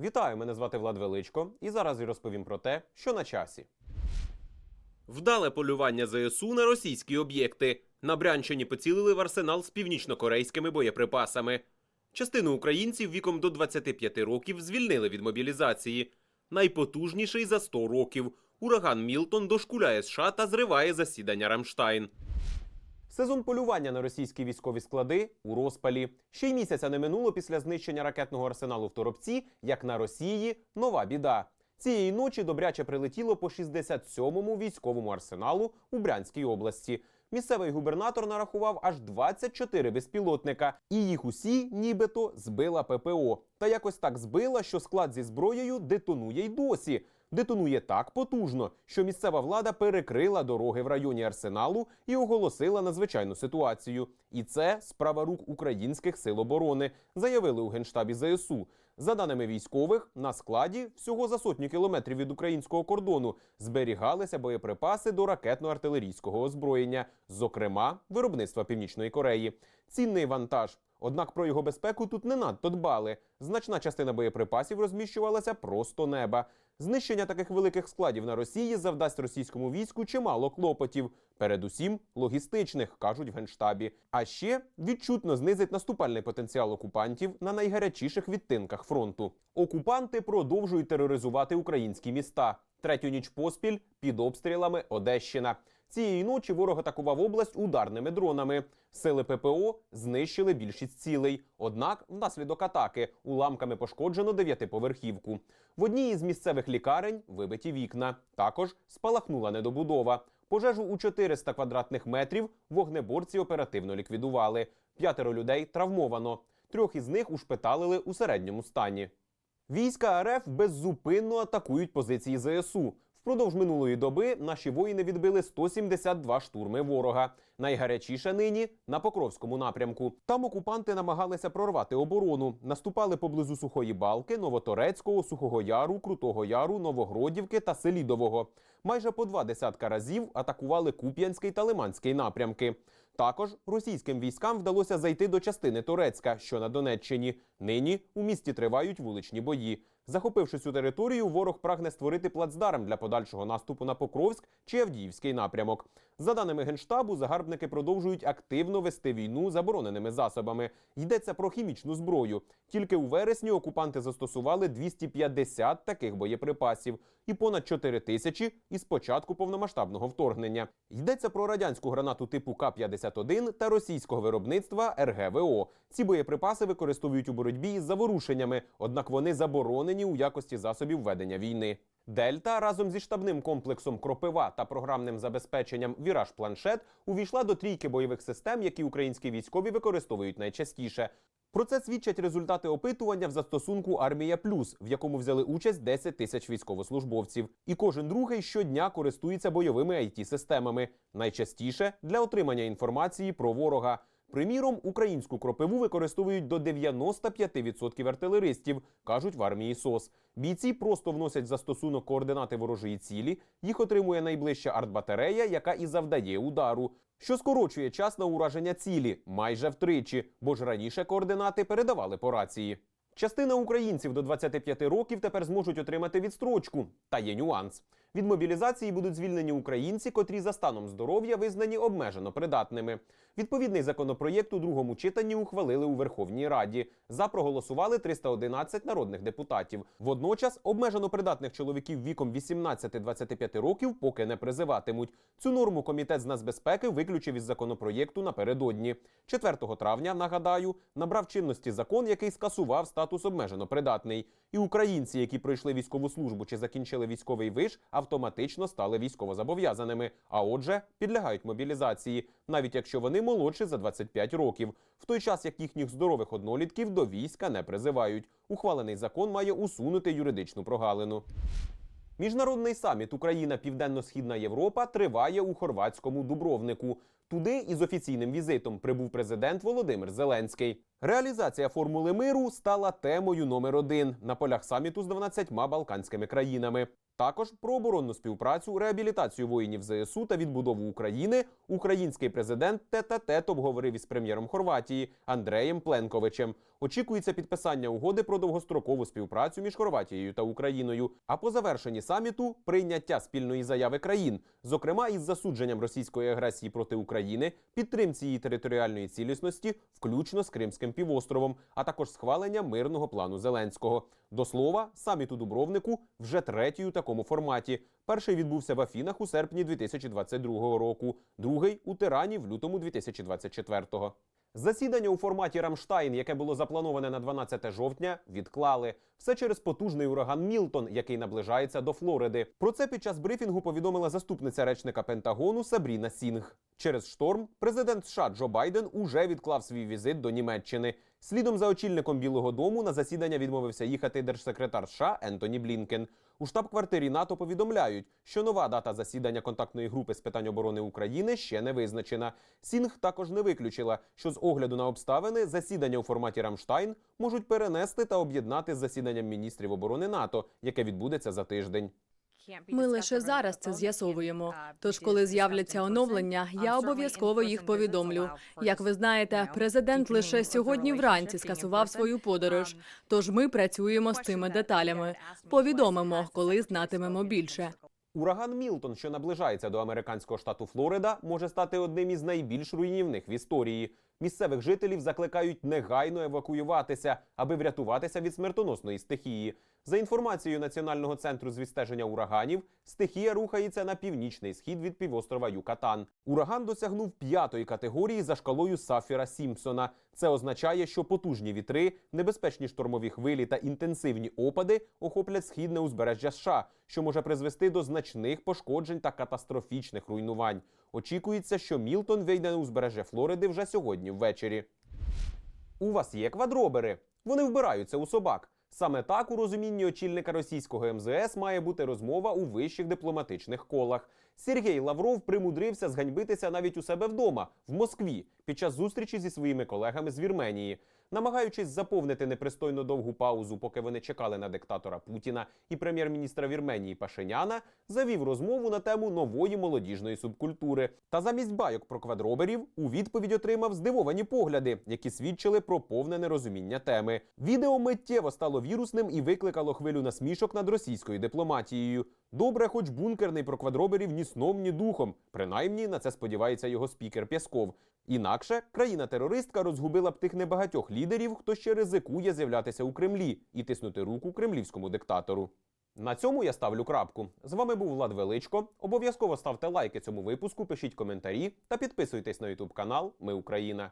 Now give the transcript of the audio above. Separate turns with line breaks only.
Вітаю, мене звати Влад Величко, і зараз я розповім про те, що на часі.
Вдале полювання ЗСУ на російські об'єкти. На Брянщині поцілили в арсенал з північнокорейськими боєприпасами. Частину українців віком до 25 років звільнили від мобілізації. Найпотужніший за 100 років. Ураган Мілтон дошкуляє США та зриває засідання Рамштайн.
Сезон полювання на російські військові склади у розпалі. Ще й місяця не минуло після знищення ракетного арсеналу в Торопці, як на Росії нова біда. Цієї ночі добряче прилетіло по 67-му військовому арсеналу у Брянській області. Місцевий губернатор нарахував аж 24 безпілотника, і їх усі нібито збила ППО. Та якось так збила, що склад зі зброєю детонує й досі. Детонує так потужно, що місцева влада перекрила дороги в районі арсеналу і оголосила надзвичайну ситуацію. І це справа рук українських сил оборони, заявили у генштабі ЗСУ. За даними військових, на складі всього за сотню кілометрів від українського кордону зберігалися боєприпаси до ракетно-артилерійського озброєння, зокрема виробництва Північної Кореї. Цінний вантаж. Однак про його безпеку тут не надто дбали. Значна частина боєприпасів розміщувалася просто неба. Знищення таких великих складів на Росії завдасть російському війську чимало клопотів, передусім логістичних, кажуть в генштабі. А ще відчутно знизить наступальний потенціал окупантів на найгарячіших відтинках фронту. Окупанти продовжують тероризувати українські міста. Третю ніч поспіль під обстрілами Одещина. Цієї ночі ворог атакував область ударними дронами. Сили ППО знищили більшість цілей. Однак, внаслідок атаки уламками пошкоджено дев'ятиповерхівку. В одній із місцевих лікарень вибиті вікна. Також спалахнула недобудова. Пожежу у 400 квадратних метрів вогнеборці оперативно ліквідували. П'ятеро людей травмовано. Трьох із них ушпиталили у середньому стані. Війська РФ беззупинно атакують позиції ЗСУ. Впродовж минулої доби наші воїни відбили 172 штурми ворога. Найгарячіше нині на Покровському напрямку. Там окупанти намагалися прорвати оборону. Наступали поблизу Сухої Балки, Новоторецького, Сухого Яру, Крутого Яру, Новогродівки та Селідового. Майже по два десятка разів атакували Куп'янський та Лиманський напрямки. Також російським військам вдалося зайти до частини Турецька, що на Донеччині. Нині у місті тривають вуличні бої. Захопивши цю територію, ворог прагне створити плацдарм для подальшого наступу на Покровськ чи Авдіївський напрямок. За даними генштабу, загарбники продовжують активно вести війну забороненими засобами. Йдеться про хімічну зброю. Тільки у вересні окупанти застосували 250 таких боєприпасів і понад 4 тисячі із початку повномасштабного вторгнення. Йдеться про радянську гранату типу К-51 та російського виробництва РГВО. Ці боєприпаси використовують у боротьбі із заворушеннями, однак вони заборонені у якості засобів ведення війни. Дельта разом зі штабним комплексом Кропива та програмним забезпеченням Віраж Планшет увійшла до трійки бойових систем, які українські військові використовують найчастіше. Про це свідчать результати опитування в застосунку Армія Плюс, в якому взяли участь 10 тисяч військовослужбовців. І кожен другий щодня користується бойовими it системами найчастіше для отримання інформації про ворога. Приміром, українську кропиву використовують до 95% артилеристів, кажуть в армії СОС. Бійці просто вносять застосунок координати ворожої цілі, їх отримує найближча артбатарея, яка і завдає удару, що скорочує час на ураження цілі майже втричі, бо ж раніше координати передавали по рації. Частина українців до 25 років тепер зможуть отримати відстрочку. Та є нюанс. Від мобілізації будуть звільнені українці, котрі за станом здоров'я визнані обмежено придатними. Відповідний законопроєкт у другому читанні ухвалили у Верховній Раді. За проголосували 311 народних депутатів. Водночас обмежено придатних чоловіків віком 18-25 років поки не призиватимуть. Цю норму комітет з нацбезпеки виключив із законопроєкту напередодні. 4 травня, нагадаю, набрав чинності закон, який скасував статус обмежено придатний. І українці, які пройшли військову службу чи закінчили військовий виш, автоматично стали військовозобов'язаними, а отже, підлягають мобілізації, навіть якщо вони молодші за 25 років, в той час як їхніх здорових однолітків до війська не призивають. Ухвалений закон має усунути юридичну прогалину. Міжнародний саміт Україна Південно-Східна Європа триває у хорватському Дубровнику. Туди із офіційним візитом прибув президент Володимир Зеленський. Реалізація формули миру стала темою номер один на полях саміту з 12 балканськими країнами. Також про оборонну співпрацю, реабілітацію воїнів ЗСУ та відбудову України український президент тет-а-тет обговорив із прем'єром Хорватії Андреєм Пленковичем. Очікується підписання угоди про довгострокову співпрацю між Хорватією та Україною. А по завершенні саміту прийняття спільної заяви країн, зокрема із засудженням російської агресії проти України, підтримці її територіальної цілісності, включно з Кримським півостровом, а також схвалення мирного плану Зеленського. До слова, саміт у Дубровнику вже третій у такому форматі. Перший відбувся в Афінах у серпні 2022 року, другий у Тирані в лютому 2024-го. Засідання у форматі Рамштайн, яке було заплановане на 12 жовтня, відклали. Все через потужний ураган Мілтон, який наближається до Флориди. Про це під час брифінгу повідомила заступниця речника Пентагону Сабріна Сінг. Через шторм президент США Джо Байден уже відклав свій візит до Німеччини. Слідом за очільником Білого Дому на засідання відмовився їхати держсекретар США Ентоні Блінкен. У штаб-квартирі НАТО повідомляють, що нова дата засідання контактної групи з питань оборони України ще не визначена. Сінг також не виключила, що з огляду на обставини засідання у форматі Рамштайн можуть перенести та об'єднати з засіданням міністрів оборони НАТО, яке відбудеться за тиждень.
Ми лише зараз це з'ясовуємо. Тож, коли з'являться оновлення, я обов'язково їх повідомлю. Як ви знаєте, президент лише сьогодні вранці скасував свою подорож. Тож ми працюємо з цими деталями. Повідомимо, коли знатимемо більше.
Ураган Мілтон, що наближається до американського штату Флорида, може стати одним із найбільш руйнівних в історії. Місцевих жителів закликають негайно евакуюватися, аби врятуватися від смертоносної стихії. За інформацією Національного центру з відстеження ураганів, стихія рухається на північний схід від півострова Юкатан. Ураган досягнув п'ятої категорії за шкалою Сафіра Сімпсона. Це означає, що потужні вітри, небезпечні штормові хвилі та інтенсивні опади охоплять східне узбережжя США, що може призвести до значних пошкоджень та катастрофічних руйнувань. Очікується, що Мілтон вийде на узбережжя Флориди вже сьогодні ввечері. У вас є квадробери. Вони вбираються у собак. Саме так у розумінні очільника російського МЗС має бути розмова у вищих дипломатичних колах. Сергій Лавров примудрився зганьбитися навіть у себе вдома в Москві під час зустрічі зі своїми колегами з Вірменії. Намагаючись заповнити непристойно довгу паузу, поки вони чекали на диктатора Путіна і прем'єр-міністра Вірменії Пашиняна, завів розмову на тему нової молодіжної субкультури. Та замість байок про квадроберів у відповідь отримав здивовані погляди, які свідчили про повне нерозуміння теми. Відео миттєво стало вірусним і викликало хвилю насмішок над російською дипломатією. Добре, хоч бункерний про квадроберів ні сном, ні духом. Принаймні на це сподівається його спікер Пєсков. Інакше країна-терористка розгубила б тих небагатьох лідерів, хто ще ризикує з'являтися у Кремлі і тиснути руку кремлівському диктатору. На цьому я ставлю крапку. З вами був Влад Величко. Обов'язково ставте лайки цьому випуску, пишіть коментарі та підписуйтесь на Ютуб канал Ми Україна.